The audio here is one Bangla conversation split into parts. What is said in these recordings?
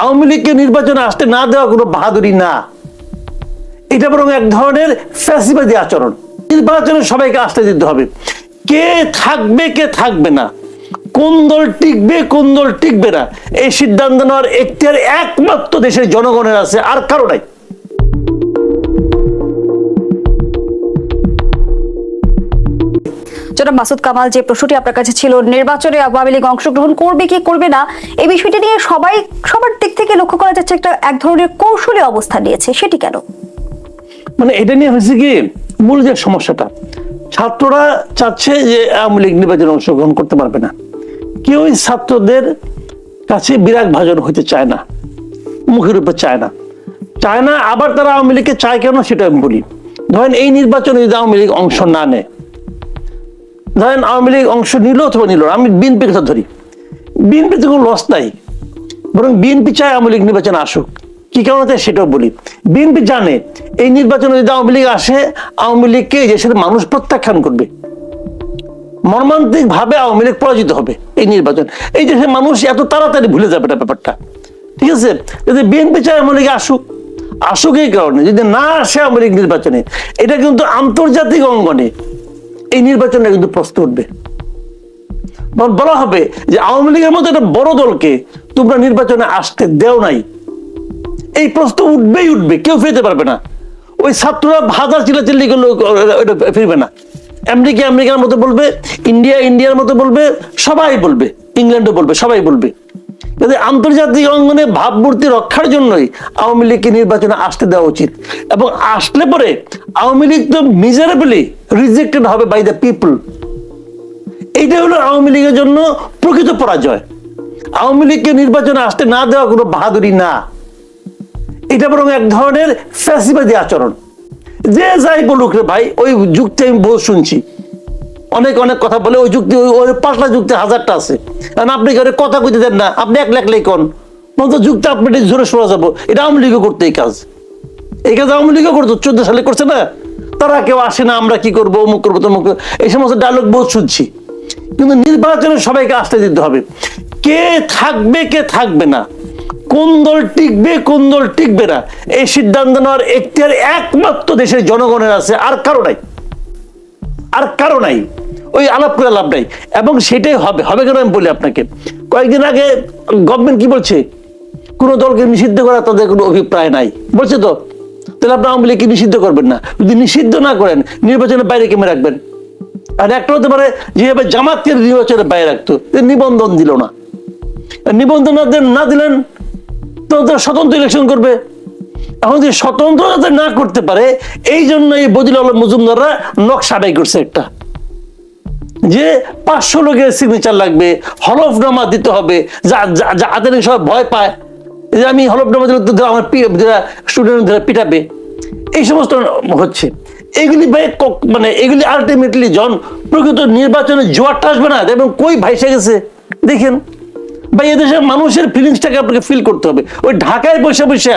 আওয়ামী লীগকে নির্বাচনে আসতে না দেওয়া কোনো বাহাদুরি না। এটা বরং এক ধরনের ফ্যাসিবাদী আচরণ। নির্বাচনে সবাইকে আসতে দিতে হবে। কে থাকবে কে থাকবে না? কোন দল টিকবে, কোন দল টিকবে না? এই সিদ্ধান্ত নেওয়ার এখতিয়ার একমাত্র দেশের জনগণের আছে, আর কারও নাই। জনাব মাসুদ কামাল যে প্রশ্নটি আপনার কাছে ছিল, নির্বাচনে আওয়ামী লীগ অংশগ্রহণ করবে কি করবে না, এই বিষয়টি নিয়ে সবাই, সবার দিক থেকে লক্ষ্য করা যাচ্ছে একটা, এক ধরনের কৌশলী অবস্থান নিয়েছে। সেটি কেন? মানে এটা নিয়ে হয়েছে কি, মূল যে সমস্যাটা, ছাত্ররা চাচ্ছে যে আওয়ামী লীগ নির্বাচনে অংশগ্রহণ করতে পারবে না। কেউই ছাত্রদের কাছে বিরাগ ভাজন হইতে চায় না, মুখের উপর চায় না। চায় না, আবার তারা আওয়ামী লীগকে চায় কেন সেটা আমি বলি। ধরেন এই নির্বাচনে যদি আওয়ামী লীগ অংশ না নেয় ধরেন আওয়ামী লীগ অংশ নিল অথবা নিল আমি বিএনপির কথা ধরি। বিএনপিতে কোনো লস নাই। বরং বিএনপি চায় আওয়ামী লীগ নির্বাচনে আসুক। কি কারণে চায় সেটাও বলি। বিএনপি জানে এই নির্বাচনে যদি আওয়ামী লীগ আসে, আওয়ামী লীগকে দেশের মানুষ প্রত্যাখ্যান করবে। মর্মান্তিক ভাবে আওয়ামী লীগ পরাজিত হবে এই নির্বাচন। এই দেশের মানুষ এত তাড়াতাড়ি ভুলে যাবে এটা ব্যাপারটা। ঠিক আছে? যদি বিএনপি চায় আওয়ামী লীগ আসুক আসুক এই কারণে। যদি না আসে আওয়ামী লীগ নির্বাচনে, এটা কিন্তু আন্তর্জাতিক অঙ্গনে এই নির্বাচনে কিন্তু প্রশ্ন উঠবে। বলা হবে যে আওয়ামী লীগের মতো একটা বড় দলকে তোমরা নির্বাচনে আসতে দেও নাই। এই প্রশ্ন উঠবেই উঠবে, কেউ ফিরতে পারবে না। ওই ছাত্ররা হাজার চিল্লাচিল্লি করলে ওইটা ফিরবে না। আমেরিকা আমেরিকার মতো বলবে, ইন্ডিয়া ইন্ডিয়ার মতো বলবে, সবাই বলবে, ইংল্যান্ডও বলবে, সবাই বলবে। যাতে আন্তর্জাতিক অঙ্গনে ভাবমূর্তি রক্ষার জন্যই আওয়ামী লীগকে নির্বাচনে আসতে দেওয়া উচিত। এবং আসলে পরে আওয়ামী লীগ তো মিজারেবলি রিজেক্টেড হবে বাই দ্য পিপল এইটা হলো আওয়ামী লীগের জন্য প্রকৃত পরাজয়। আওয়ামী লীগকে নির্বাচনে আসতে না দেওয়া কোনো বাহাদুরি না। এটা বরং এক ধরনের ফ্যাসিবাদী আচরণ। যে যাই বলুক রে ভাই, ওই যুক্তি আমি বহু শুনছি। অনেক অনেক কথা বলে ওই যুক্তি, ওই পাঁচটা যুক্তি হাজারটা আছে। কারণ আপনি করে কথা কইতে দেন না, আপনি এক লেখ লেখন বলতো যুক্তি আপনি জোরে শোনা যাব। এটা আওয়ামী লীগও করতে এই কাজ। এই কাজ আওয়ামী লীগও করতো, চোদ্দ সালে করছে না? তারা কেউ আসে না, আমরা কি করব, অমুক করব, তমুক। এই সমস্ত ডায়লগ বহুত শুনছি। কিন্তু নির্বাচনে সবাইকে আসতে দিতে হবে। কে থাকবে কে থাকবে না? কোন দল টিকবে, কোন দল টিকবে না? এই সিদ্ধান্ত নেওয়ার এখতিয়ার একমাত্র দেশের জনগণের আছে, আর কারও নাই। আর কারও নাই। ওই আলাপ করে লাভ নাই। এবং সেটাই হবে। হবে কেন আমি বলি আপনাকে? কয়েকদিন আগে গভর্নমেন্ট কি বলছে? কোন দলকে নিষিদ্ধ করা তাদের কোনো অভিপ্রায় নাই। বলছে তো, তাহলে আপনি আওয়ামী লীগকে নিষিদ্ধ করবেন না? যদি নিষিদ্ধ না করেন, নির্বাচনের বাইরে কেমন রাখবেন? আর একটা হতে পারে, যেভাবে জামাতকে নির্বাচনের বাইরে রাখতো নিবন্ধন দিল না। নিবন্ধন না না দিলেন, তো তারা স্বতন্ত্র ইলেকশন করবে। এখন যদি স্বতন্ত্র যাতে না করতে পারে এই জন্য এই বদিল আলম মজুমদাররা নকশা আদায় করছে একটা। যে পাঁচশো লোকের সিগনেচার লাগবে হলফনামা দিতে হবে, যা, যা- যা আদের সব ভয় পায়, যে আমি হলফনামা দিলে আমার স্টুডেন্ট পিটাবে। এই সমস্ত হচ্ছে। এগুলি ভাই মানে এগুলি আলটিমেটলি জন প্রকৃত নির্বাচনে জোয়ারটা আসবে না, এবং কই ভাইসে গেছে? দেখেন। ভাই, এদেশের মানুষের ফিলিংসটাকে আপনাকে ফিল করতে হবে। ওই ঢাকায় বসে বসে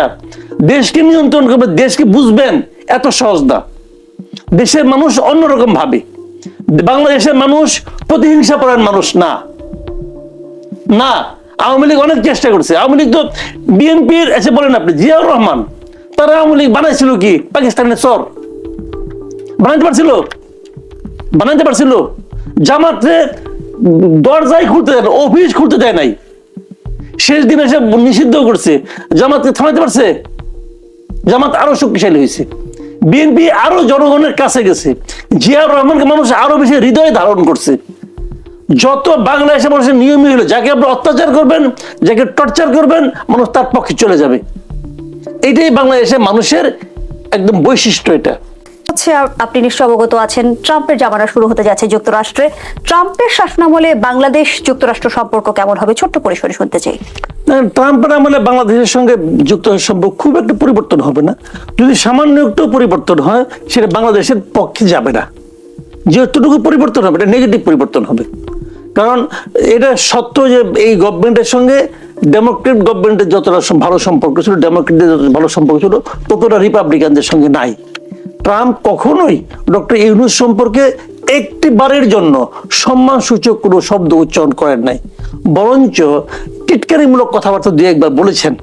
দেশকে নিয়ন্ত্রণ করবে, দেশকে বুঝবেন, এত সহজ না। দেশের মানুষ অন্যরকম ভাবে। বাংলাদেশের মানুষ প্রতিহিংসা পরায়ণ মানুষ না। না, আওয়ামী লীগ অনেক চেষ্টা করছে। আওয়ামী লীগ তো বিএনপির এসে বলেন আপনি, জিয়াউর রহমান, তারা আওয়ামী লীগ বানাইছিল কি? পাকিস্তানের চর। বানাইতে পারছিল? বানাইতে পারছিল? জামাতে দরজাই খুলতে দেয় অফিস খুলতে দেয় নাই। শেষ দিন এসে নিষিদ্ধ করছে। জামাতকে থামাইতে পারছে? জামাত আরও শক্তিশালী হয়েছে। বিএনপি আরও জনগণের কাছে গেছে। জিয়াউর রহমানকে মানুষ আরও বেশি হৃদয়ে ধারণ করছে। যত বাংলাদেশের মানুষের নিয়মই হলো, যাকে আপনি অত্যাচার করবেন, যাকে টর্চার করবেন, মানুষ তার পক্ষে চলে যাবে। এটাই বাংলাদেশের মানুষের একদম বৈশিষ্ট্য এটা। হচ্ছে আপনি নিশ্চয় অবগত আছেন, ট্রাম্পের জামানা শুরু হতে যাচ্ছে যুক্তরাষ্ট্রে। ট্রাম্পের শাসনামলে বাংলাদেশ যুক্তরাষ্ট্র সম্পর্ক কেমন হবে? ছোট্ট পরিসরে শুনতে চাই। ট্রাম্পের আমলে বাংলাদেশের সঙ্গে যুক্তরাষ্ট্র সম্পর্ক খুব একটা পরিবর্তন হবে না। যদি সামান্য একটু পরিবর্তন হয়, সেটা বাংলাদেশের পক্ষে যাবে না। যতটুকু পরিবর্তন হবে, এটা নেগেটিভ পরিবর্তন হবে। কারণ এটা সত্য যে এই গভর্নমেন্টের সঙ্গে ডেমোক্রেট গভর্নমেন্টের যতটা ভালো সম্পর্ক ছিল ডেমোক্রেটদের যতটা ভালো সম্পর্ক ছিল, ততটা রিপাবলিকানদের সঙ্গে নাই। ট্রাম্প কখনোই ডক্টর ইউনুস সম্পর্কে একটি বারের জন্য সম্মান সূচক কোনো শব্দ উচ্চারণ করেন নাই। বরঞ্চ টিটকারিমূলক কথাবার্তা দিয়ে একবার বলেছেন।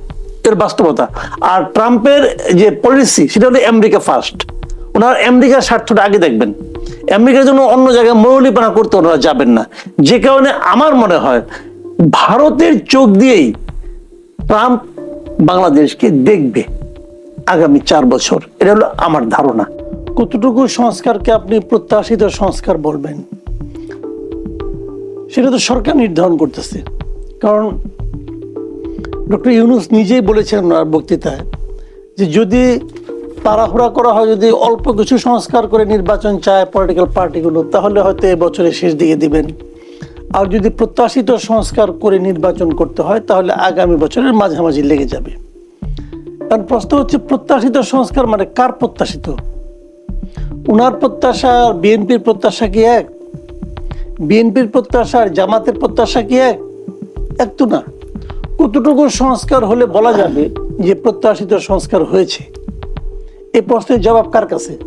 এর বাস্তবতা। আর ট্রাম্পের যে পলিসি, সেটা হলো আমেরিকা ফার্স্ট। ওনার আমেরিকার স্বার্থটা আগে দেখবেন। আমেরিকার জন্য অন্য জায়গায় মৌলিপনা করতে ওনারা যাবেন না। যে কারণে আমার মনে হয় ভারতের চোখ দিয়েই ট্রাম্প বাংলাদেশকে দেখবে। আগামী চার বছর। এটা হলো আমার ধারণা। কতটুকু সংস্কারকে আপনি প্রত্যাশিত সংস্কার বলবেন? সেটা তো সরকার নির্ধারণ করতেছে। কারণ ডক্টর ইউনুস নিজেই বলেছেন ওনার বক্তৃতায় যে যদি তাড়াহুড়া করা হয়, যদি অল্প কিছু সংস্কার করে নির্বাচন চায় পলিটিক্যাল পার্টিগুলো তাহলে হয়তো এ বছরের শেষ দিকে দিবেন। আর যদি প্রত্যাশিত সংস্কার করে নির্বাচন করতে হয়, তাহলে আগামী বছরের মাঝামাঝি লেগে যাবে। কারণ প্রশ্ন হচ্ছে প্রত্যাশিত সংস্কার মানে কার প্রত্যাশিত? উনার প্রত্যাশা আর বিএনপির প্রত্যাশা কি এক? বিএনপির প্রত্যাশা আর জামাতের প্রত্যাশা কি এক? এক না। কতটুকু সংস্কার হলে বলা যাবে যে প্রত্যাশিত সংস্কার হয়েছে? এই প্রশ্নের জবাব কার কাছে?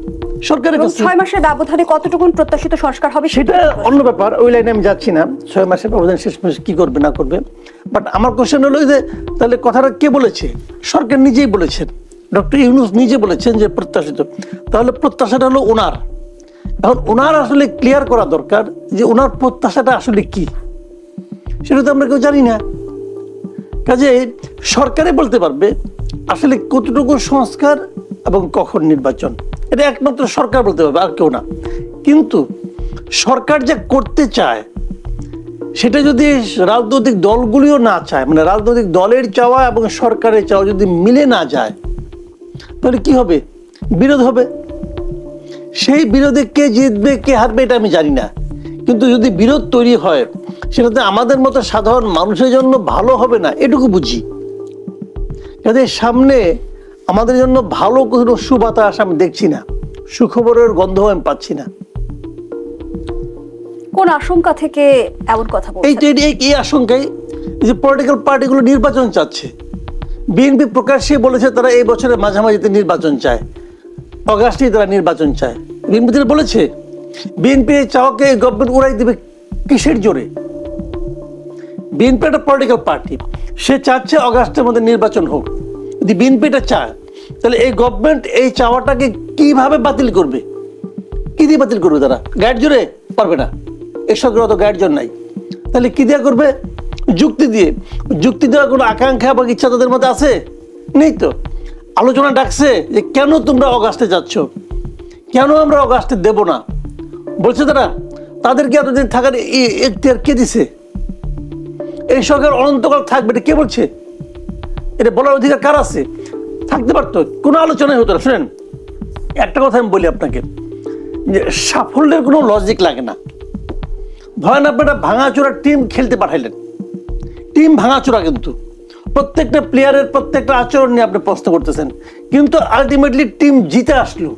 সরকারের কাছে ছয় মাসের ব্যবধানে কতটুকুন প্রত্যাশিত সংস্কার হবে সেটা অন্য ব্যাপার ওই লাইনে আমি যাচ্ছি না। ছয় মাসের ব্যবধান শেষ মাসে কি করবে না করবে। বাট আমার কোশ্চেন হলো যে তাহলে কথাটা কে বলেছে? সরকার নিজেই বলেছেন। ডক্টর ইউনুস নিজে বলেছেন যে প্রত্যাশিত। তাহলে প্রত্যাশাটা হলো ওনার। এখন ওনার আসলে ক্লিয়ার করা দরকার যে ওনার প্রত্যাশাটা আসলে কি। সেটা তো আমরা কেউ জানি না। কাজে সরকারে বলতে পারবে আসলে কতটুকু সংস্কার এবং কখন নির্বাচন। এটা একমাত্র সরকার বলতে পারবে আর কেউ না। কিন্তু সরকার যা করতে চায়, সেটা যদি রাজনৈতিক দলগুলিও না চায় মানে রাজনৈতিক দলের চাওয়া এবং সরকারের চাওয়া যদি মিলে না যায়, তাহলে কি হবে? বিরোধ হবে। সেই বিরোধে কে জিতবে, কে হারবে, এটা আমি জানি না। কিন্তু যদি বিরোধ তৈরি হয় সেটাতে আমাদের মতো সাধারণ মানুষের জন্য ভালো হবে না, এটুকু বুঝি। কাজে সামনে আমাদের জন্য ভালো কোনো সুবাতাস আমি দেখছি না। সুখবরের গন্ধ আমি পাচ্ছি না। কোন আশঙ্কা থেকে এমন কথা এই বলছেন তো এই- আশঙ্কায় যে পলিটিক্যাল পার্টিগুলো নির্বাচন চাচ্ছে। বিএনপি প্রকাশ্যে বলেছে তারা এই বছরের মাঝামাঝিতে নির্বাচন চায়। অগাস্টেই তারা নির্বাচন চায়। বিএনপি যেটা বলেছে বিএনপি এই চাওয়াকে গভর্নমেন্ট উড়াই দিবে কিসের জোরে? বিএনপি একটা পলিটিক্যাল পার্টি সে চাচ্ছে অগাস্টের মধ্যে নির্বাচন হোক। যদি বিএনপি এটা চায়, তাহলে এই গভর্নমেন্ট এই চাওয়াটাকে কীভাবে বাতিল করবে? কি দিয়ে বাতিল করবে তারা? গাইড জোরে পারবে না। এই সরকার অত গাইড জোর নাই। তাহলে কি দিয়ে করবে? যুক্তি দিয়ে। যুক্তি দেওয়ার কোনো আকাঙ্ক্ষা বা ইচ্ছা তাদের মধ্যে আছে? নেই তো। আলোচনা ডাকছে যে কেন তোমরা অগাস্টে যাচ্ছ? কেন আমরা অগাস্টে দেব না? বলছে তারা, তাদেরকে এতদিন থাকার এখতিয়ার কে দিছে? এই সরকার অনন্তকাল থাকবে এটা কে বলছে? এটা বলার অধিকার কার আছে? থাকতে পারতো, কোনো আলোচনাই হতো না। শুনেন, একটা কথা আমি বলি আপনাকে, যে সাফল্যের কোনো লজিক লাগে না। ধরেন আপনি একটা ভাঙাচোরা টিম খেলতে পাঠাইলেন। টিম ভাঙাচোরা কিন্তু। প্রত্যেকটা প্লেয়ারের প্রত্যেকটা আচরণ নিয়ে আপনি প্রশ্ন করতেছেন। কিন্তু আলটিমেটলি টিম জিতে আসলো।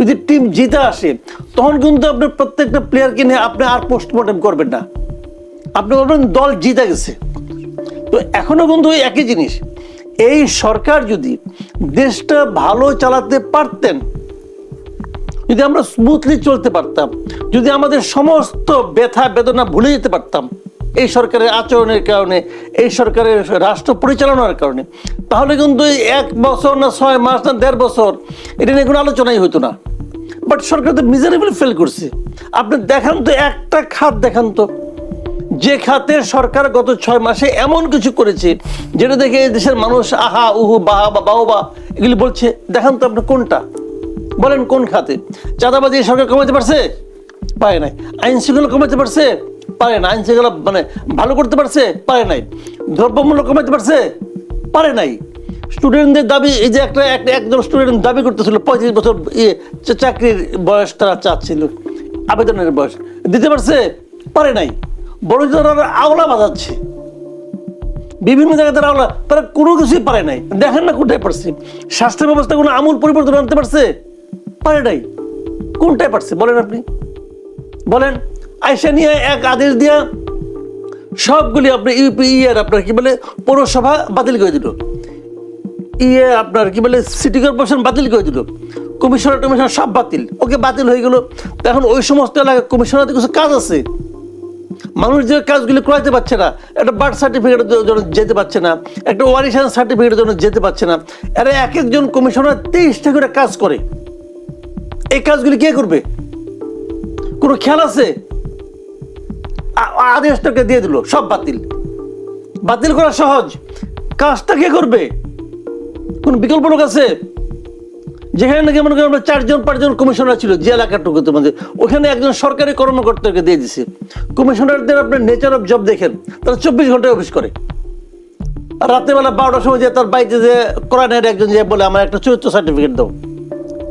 যদি টিম জিতে আসে, তখন কিন্তু আপনি প্রত্যেকটা প্লেয়ারকে নিয়ে আপনি আর পোস্টমর্টম করবেন না। আপনি বলবেন, দল জিতে গেছে। তো এখনও কিন্তু ওই একই জিনিস। এই সরকার যদি দেশটা ভালো চালাতে পারতেন, যদি আমরা স্মুথলি চলতে পারতাম, যদি আমাদের সমস্ত ব্যথা, বেদনা ভুলে যেতে পারতাম, এই সরকারের আচরণের কারণে, এই সরকারের রাষ্ট্র পরিচালনার কারণে, তাহলে কিন্তু এক বছর না ছয় মাস না দেড় বছর, এটা নিয়ে কোনো আলোচনাই হতো না। বাট সরকার তো মিজারেবল ফেল করছে। আপনি দেখান তো, একটা খাত দেখান তো। যে খাতে সরকার গত ছয় মাসে এমন কিছু করেছে, যেটা দেখে দেশের মানুষ, আহা, উহু বাহা বা বাহবা এগুলি বলছে, দেখান তো আপনি কোনটা? বলেন, কোন খাতে? চাঁদাবাজি সরকার কমাতে পারছে? পারে নাই। আইন শৃঙ্খলা কমাতে পারছে? পারে না। আইন শৃঙ্খলা মানে ভালো করতে পারছে? পারে নাই। দ্রব্যমূল্য কমাতে পারছে? পারে নাই। স্টুডেন্টদের দাবি, এই যে একটা একজন স্টুডেন্ট দাবি করতেছিল, পঁয়ত্রিশ বছর ইয়ে চাকরির বয়স তারা চাচ্ছিল, আবেদনের বয়স। দিতে পারছে? পারে নাই। বড় তারা আওলা বাজাচ্ছে। বিভিন্ন জায়গাতে আওলা, তারা কোনো কিছুই পারে নাই। দেখেন না কোনটাই পারছে। স্বাস্থ্য ব্যবস্থা কোনো আমূল পরিবর্তন আনতে পারছে? পারে নাই। কোনটায় পারছে? বলেন আপনি। বলেন আইসা নিয়ে এক আদেশ দিয়া সবগুলি আপনার ইউপি ইয়ের আপনার কি বলে পৌরসভা বাতিল করে দিল। ইয়ে আপনার কি বলে সিটি কর্পোরেশন বাতিল করে দিল। কমিশনার টমিশনার সব বাতিল। ওকে বাতিল হয়ে গেল। এখন ওই সমস্ত এলাকায় কমিশনারদের কিছু কাজ আছে। মানুষ যে কাজগুলি করাইতে পারছে না, একটা বার্থ সার্টিফিকেটের জন্য যেতে পারছে না, একটা ওয়ারিশন সার্টিফিকেটের জন্য যেতে পারছে না এরা এক একজন কমিশনার তেইশটা করে কাজ করে। এই কাজগুলি কে করবে? কোনো খেয়াল আছে? আদেশটাকে দিয়ে দিল, সব বাতিল। বাতিল করা সহজ। কাজটা কে করবে? কোন বিকল্প লোক আছে? যেখানে নাকি মনে করেন চারজন, পাঁচজন কমিশনার ছিল যে এলাকাটুকুতে মধ্যে ওখানে একজন সরকারি কর্মকর্তাকে দিয়ে দিছে। কমিশনারদের আপনার নেচার অফ জব দেখেন, তারা চব্বিশ ঘন্টায় অফিস করে। আর রাত্রেবেলা বারোটার সময় যে তার বাড়িতে যে কোরআনের একজন যে বলে, আমার একটা চরিত্র সার্টিফিকেট দাও।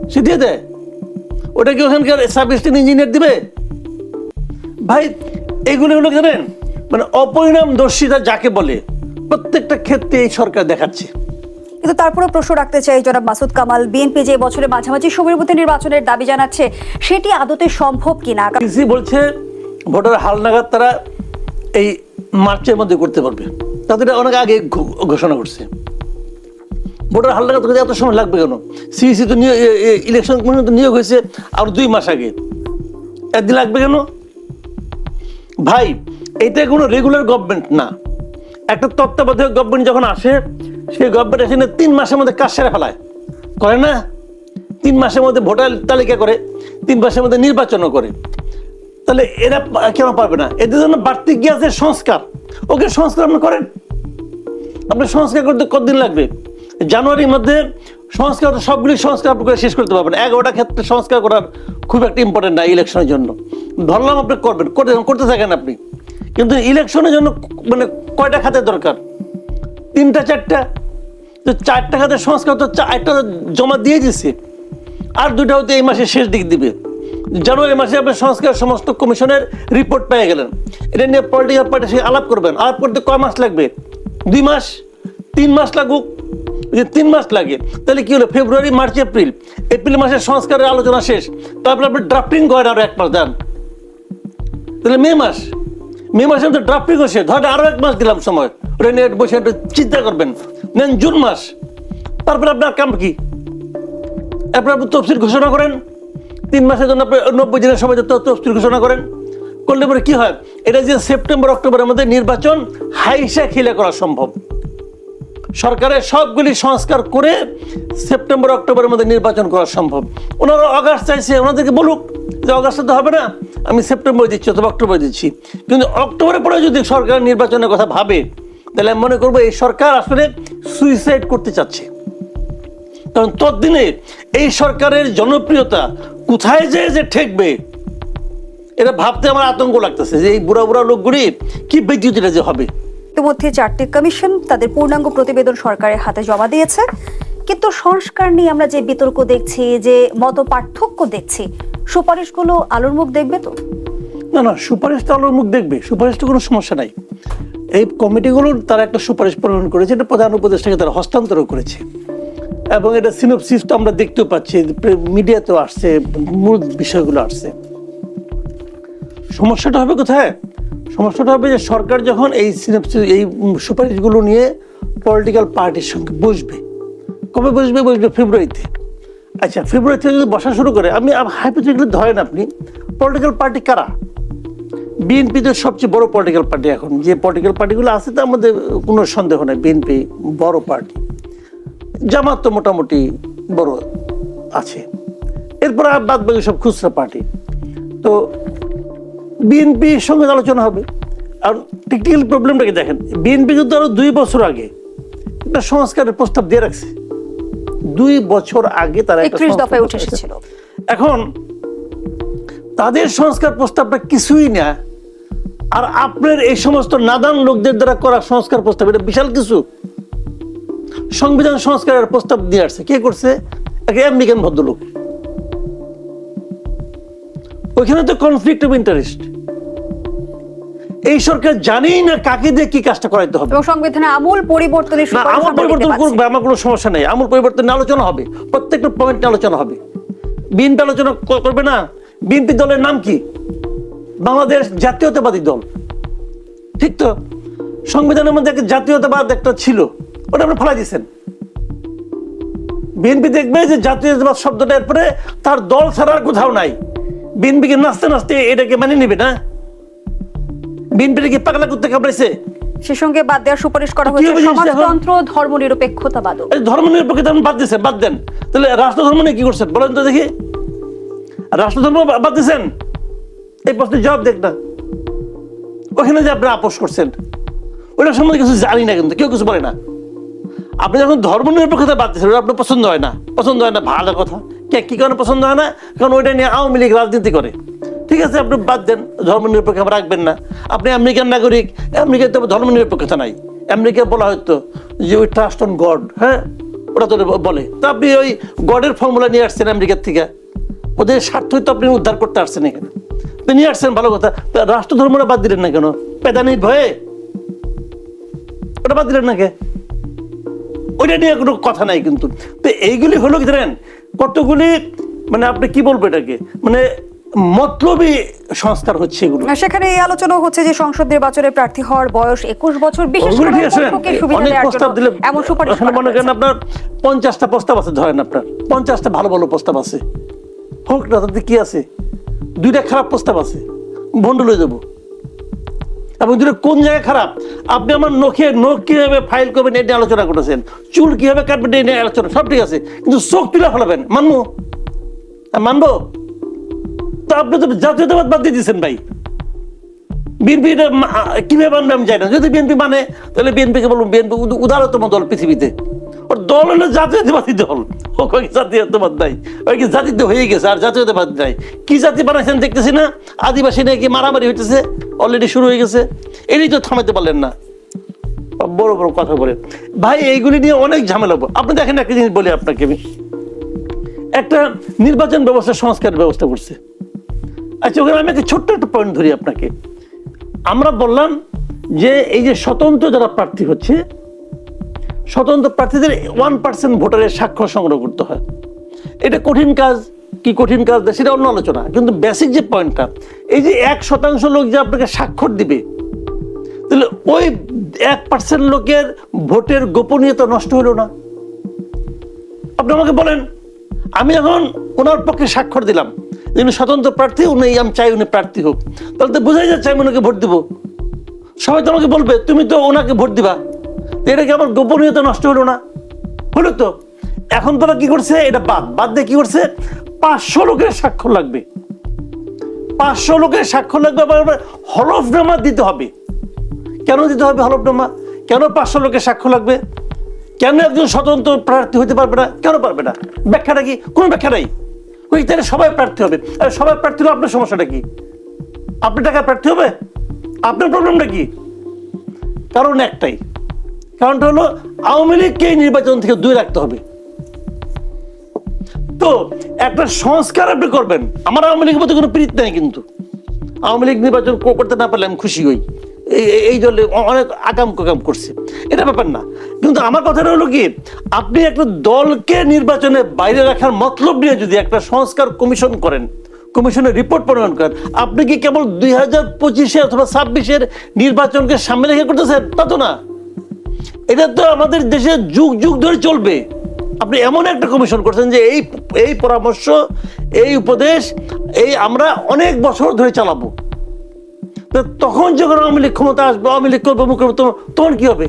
সে দিয়ে দেয়। ওটা কি ওখানকার সাব ইঞ্জিনিয়ার দিবে? ভাই, এগুলো এগুলো জানেন? মানে অপরিণামদর্শিতা যাকে বলে, প্রত্যেকটা ক্ষেত্রে এই সরকার দেখাচ্ছে। কিন্তু তারপরে প্রশ্ন রাখতে চাই জনাব মাসুদ কামাল, বিএনপি যে বছরের মাঝামাঝি সময়ের মধ্যে নির্বাচনের দাবি জানাচ্ছে, সেটি আদতে সম্ভব কিনা? পিসি বলছে, ভোটার হালনাগাদ তারা এই মার্চের মধ্যে করতে পারবে। তাদের অনেক আগে ঘোষণা করছে। ভোটার হালনাগাদ করতে এত সময় লাগবে কেন? সিইসি তো ইলেকশন কমিশন তো নিয়োগ হয়েছে আর দুই মাস আগে। একদিন লাগবে কেন? ভাই এটা কোনো রেগুলার গভর্নমেন্ট না। একটা তত্ত্বাবধায়ক গভর্নমেন্ট যখন আসে সেই গভর্নমেন্ট এখানে তিন মাসের মধ্যে কাজ সেরে ফেলায়। করে না? তিন মাসের মধ্যে ভোটার তালিকা করে, তিন মাসের মধ্যে নির্বাচনও করে। তাহলে এরা কেন পারবে না? এদের জন্য বাড়তি আছে সংস্কার। ওকে সংস্কার আপনি করেন। আপনি সংস্কার করতে কতদিন লাগবে? জানুয়ারির মধ্যে সংস্কার সবগুলি সংস্কার আপনি করে শেষ করতে পারবেন। এগারোটা ক্ষেত্রে সংস্কার করার খুব একটা ইম্পর্টেন্ট না ইলেকশনের জন্য। ধরলাম আপনি করবেন। করতে করতে থাকেন আপনি। কিন্তু ইলেকশনের জন্য মানে কয়টা খাতের দরকার? তিনটা, চারটা, তো চারটা খাতের সংস্কার তো চারটা জমা দিয়ে দিছে। আর দুটা হয়তো এই মাসের শেষ দিক দিবে। জানুয়ারি মাসে আপনি সংস্কার সমস্ত কমিশনের রিপোর্ট পেয়ে গেলেন। এটা নিয়ে পলিটিক্যাল পার্টি সে আলাপ করবেন। আলাপ করতে কয় মাস লাগবে? দুই মাস? তিন মাস লাগুক? যদি তিন মাস লাগে। তাহলে কি হলো? ফেব্রুয়ারি, মার্চ, এপ্রিল। এপ্রিল মাসের সংস্কারের আলোচনা শেষ। তারপরে আপনি ড্রাফটিং করেন আরও এক মাস দেন। তাহলে মে মাস? মে মাসে তো ড্রাফটিং শেষ। ধরেন আরও এক মাস দিলাম সময়। ওটা নিয়ে বসে একটু চিন্তা করবেন। নেন জুন মাস। তারপরে আপনার কাম কি? এরপর আপনি তফসিল ঘোষণা করেন। তিন মাসের জন্য আপনি নব্বই দিনের সময় তফসিল ঘোষণা করেন। করলে পরে কি হয়? এটা যে সেপ্টেম্বর, অক্টোবরের মধ্যে নির্বাচন হাইসা খিলে করা সম্ভব। সরকারের সবগুলি সংস্কার করে সেপ্টেম্বর, অক্টোবরের মধ্যে নির্বাচন করা সম্ভব। ওনারা অগাস্ট চাইছে, ওনাদেরকে বলুক। যে অগাস্টে তো হবে না, আমি সেপ্টেম্বর দিচ্ছি অথবা অক্টোবর দিচ্ছি। কিন্তু অক্টোবরে পরে যদি সরকার নির্বাচনের কথা ভাবে, তাহলে আমি মনে করব এই সরকার আসলে সুইসাইড করতে চাচ্ছে। কারণ ততদিনে এই সরকারের জনপ্রিয়তা কোথায় যে যে ঠেকবে, এটা ভাবতে আমার আতঙ্ক লাগতেছে যে এই বুড়া বুড়া লোকগুলি কি বিদ্যুৎটা যে হবে। ইতিমধ্যে চারটি কমিশন তাদের পূর্ণাঙ্গ প্রতিবেদন সরকারের হাতে জমা দিয়েছে। কিন্তু সংস্কার নিয়ে আমরা যে বিতর্ক দেখছি, যে মত পার্থক্য দেখছি সুপারিশগুলো আলোর মুখ দেখবে তো? না না, সুপারিশ তো আলোর মুখ দেখবে। সুপারিশ তো কোনো সমস্যা নাই। এই কমিটিগুলোর তারা একটা সুপারিশ প্রণয়ন করেছে, এটা প্রধান উপদেষ্টাকে তারা হস্তান্তর করেছে। এবং এটা সিনোপসিস তো আমরা দেখতেও পাচ্ছি, মিডিয়াতেও আসছে, মূল বিষয়গুলো আসছে। সমস্যাটা হবে কোথায়? সমস্যাটা হবে যে সরকার যখন এই সিনোপসিস এই সুপারিশগুলো নিয়ে পলিটিক্যাল পার্টির সঙ্গে বসবে। কবে বসবে? বসবে ফেব্রুয়ারিতে আচ্ছা ফেব্রুয়ারি থেকে যদি বসা শুরু করে, আমি হাইপোথেটিক্যালি ধরেন আপনি পলিটিক্যাল পার্টি কারা? বিএনপি তো সবচেয়ে বড় পলিটিক্যাল পার্টি এখন। যে পলিটিক্যাল পার্টিগুলো আছে, তার মধ্যে কোনো সন্দেহ নেই বিএনপি বড় পার্টি জামাত তো মোটামুটি বড় আছে। এরপর আর বাদ বাকি সব খুচরা পার্টি তো বিএনপির সঙ্গে আলোচনা হবে। আর টেকনিক্যাল প্রবলেমটাকে দেখেন? বিএনপি কিন্তু আরও দুই বছর আগে একটা সংস্কারের প্রস্তাব দিয়ে রাখছে। দুই বছর আগে তারা একত্রিশ দফায় উঠে এসেছিল। এখন তাদের সংস্কার প্রস্তাবটা কিছুই না। আর আপনার এই সমস্ত নাদান লোকদের দ্বারা করা সংস্কার প্রস্তাব এটা বিশাল কিছু। সংবিধান সংস্কারের প্রস্তাব দিয়ে আসছে। কে করছে? একটা আমেরিকান ভদ্রলোক। ওইখানে তো কনফ্লিক্ট অফ ইন্টারেস্ট এই সরকার জানেই না কাকে দিয়ে কি কাজটা করাইতে হবে। এবং সংবিধানে আমূল পরিবর্তনের সুপারিশ আমল পরিবর্তন। করবে আমার কোনো সমস্যা নেই আমূল পরিবর্তন আলোচনা হবে প্রত্যেকটা পয়েন্ট নিয়ে আলোচনা হবে। বিএনপি আলোচনা করবে না বিএনপি দলের নাম কি? বাংলাদেশ জাতীয়তাবাদী দল। ঠিক তো? সংবিধানের মধ্যে একটা জাতীয়তাবাদ একটা ছিল ওটা আপনি ফেলাই দিয়েছেন। বিএনপি দেখবে যে জাতীয়তাবাদ শব্দটা এরপরে তার দল ছাড়া আর কোথাও নাই। বিএনপিকে নাচতে নাচতে এটাকে মানে নেবে না? বিএনপিটা কি পাগলা করতে কামড়াইছে? সে সঙ্গে বাদ দেওয়ার সুপারিশ করা হয়েছে? সমাজতন্ত্র ধর্ম নিরপেক্ষতাবাদও এই ধর্ম নিরপেক্ষতা আপনি বাদ দিয়েছেন বাদ দেন। তাহলে রাষ্ট্র ধর্ম নিয়ে কি করছেন? বলেন তো দেখি। রাষ্ট্র ধর্ম বাদ দিয়েছেন এই প্রশ্নের জবাব দেখ না। ওখানে যে আপনি আপোষ করছেন ওটা সম্বন্ধে কিছু জানি না কিন্তু কেউ কিছু বলে না। আপনি যখন ধর্ম নিরপেক্ষতা বাদ দিয়েছেন ওটা আপনার পছন্দ হয় না। পছন্দ হয় না ভালো কথা। কে কি কারণে পছন্দ হয় না? কারণ ওইটা নিয়ে আওয়ামী লীগ রাজনীতি করে। ঠিক আছে, আপনি বাদ দেন ধর্ম নিরপেক্ষ রাখবেন না। আপনি আমেরিকান নাগরিক, আমেরিকায় তো ধর্ম নিরপেক্ষতা নাই। আমেরিকা বলা হয়তো যে ওই ট্রাস্ট অন গড হ্যাঁ? ওরা তো বলে। তো আপনি ওই গডের ফর্মুলা নিয়ে আসছেন আমেরিকার থেকে। ওদের স্বার্থই তো আপনি উদ্ধার করতে আসছেন এখানে। তো নিয়ে আসছেন, ভালো কথা। তা রাষ্ট্র ধর্মটা বাদ দিলেন না কেন? পেদানির ভয়ে? ওটা বাদ দিলেন না কে? ওইটা নিয়ে কোনো কথা নাই কিন্তু। তো এইগুলি হলো কি জানেন? কতগুলি মানে আপনি কি বলব এটাকে? মানে মতলবী সংস্কার হচ্ছে এগুলো। সেখানে এই আলোচনা হচ্ছে যে সংসদ নির্বাচনে প্রার্থী হওয়ার বয়স একুশ বছর বিশেষ করে অনেক প্রস্তাব দিলে এমন সুপারিশ মনে করেন আপনার পঞ্চাশটা প্রস্তাব আছে ধরেন আপনার। পঞ্চাশটা ভালো ভালো প্রস্তাব আছে। হোক না তাতে কি আছে? দুইটা খারাপ প্রস্তাব আছে। হয়ে যাব। এবং দুটো কোন জায়গায় খারাপ? আপনি আমার নখে নখ কীভাবে ফাইল করবেন এটা আলোচনা করেছেন চুল কীভাবে কাটবেন এটা আলোচনা সব ঠিক আছে। কিন্তু চোখ তুলে ফেলাবেন। মানবো? মানবো? তা আপনি তো জাতীয়তাবাদ বাদ দিয়ে ভাই। বিএনপি কীভাবে মানবে আমি না। যদি বিএনপি মানে তাহলে বিএনপিকে বলব বিএনপি উদারতম দল পৃথিবীতে। ওর দল হলো জাতীয়তাবাদী দল। জাতীয়তাবাদ নাই। ওই কি জাতিতে হয়ে গেছে, আর জাতীয়তাবাদ নাই। কি জাতি বানাইছেন দেখতেছি না? আদিবাসী নাকি মারামারি হইতেছে অলরেডি শুরু হয়ে গেছে। এটাই তো থামাতে পারলেন না। বড় বড় কথা বলে ভাই, এইগুলি নিয়ে অনেক ঝামেলা। আপনি দেখেন একটা জিনিস বলি আপনাকে আমি। একটা নির্বাচন ব্যবস্থা সংস্কার ব্যবস্থা করছে। আচ্ছা ওখানে আমি একটা ছোট্ট একটা পয়েন্ট ধরি আপনাকে। আমরা বললাম যে এই যে স্বতন্ত্র যারা প্রার্থী হচ্ছে, স্বতন্ত্র প্রার্থীদের ওয়ান পার্সেন্ট ভোটারের স্বাক্ষর সংগ্রহ করতে হয়। এটা কঠিন কাজ, কি কঠিন কাজ সেটা অন্য আলোচনা। কিন্তু বেসিক যে পয়েন্টটা এই যে এক শতাংশ লোক যে আপনাকে স্বাক্ষর দিবে, তাহলে ওই এক পার্সেন্ট লোকের ভোটের গোপনীয়তা নষ্ট হলো না। আপনি আমাকে বলেন, আমি এখন ওনার পক্ষে স্বাক্ষর দিলাম। যে উনি স্বতন্ত্র প্রার্থী, উনি আমি চাই, উনি প্রার্থী হোক। তাহলে তো বোঝাই যাচ্ছে আমি ওনাকে ভোট দিব। সবাই তোমাকে বলবে, তুমি তো ওনাকে ভোট দিবা। এটা কি আমার গোপনীয়তা নষ্ট হলো না? হলো তো। এখন তোরা কি করছে? এটা বাদ। বাদ দিয়ে কি করছে? পাঁচশো লোকের স্বাক্ষর লাগবে। পাঁচশো লোকের স্বাক্ষর লাগবে, আবার হলফনামা দিতে হবে। কেন দিতে হবে হলফনামা? কেন পাঁচশো লোকের স্বাক্ষর লাগবে? কেন একজন স্বতন্ত্র প্রার্থী হতে পারবে না? কেন পারবে না? ব্যাখ্যাটা কি? কোনো ব্যাখ্যা নাই। ওই তাহলে সবাই প্রার্থী হবে। সবাই প্রার্থী হলে আপনার সমস্যাটা কি? আপনি টাকা প্রার্থী হবে? আপনার প্রবলেমটা কি? কারণ একটাই। কারণটা হলো আওয়ামী লীগকে নির্বাচন থেকে দূরে রাখতে হবে। তো একটা সংস্কার আপনি করবেন। আমার আওয়ামী লীগের মধ্যে কোনো প্রীত নাই কিন্তু। আওয়ামী লীগ নির্বাচন করতে না পারলে আমি খুশি হই। এই দলে অনেক আকাম কুকাম করছে। এটা ব্যাপার না। কিন্তু আমার কথাটা হলো কি, আপনি একটা দলকে নির্বাচনে বাইরে রাখার মতলব নিয়ে যদি একটা সংস্কার কমিশন করেন, কমিশনের রিপোর্ট প্রণয়ন করেন, আপনি কি কেবল দুই হাজার পঁচিশে অথবা ছাব্বিশের নির্বাচনকে সামনে রেখে করতেছেন? তা তো না। এটা তো আমাদের দেশে যুগ যুগ ধরে চলবে। আপনি এমন একটা কমিশন করছেন যে এই এই পরামর্শ, এই উপদেশ, এই আমরা অনেক বছর ধরে চালাবো। তখন যখন আওয়ামী লীগ ক্ষমতা আসবে, আওয়ামী লীগ করব, মুখ করব তখন- তখন কি হবে?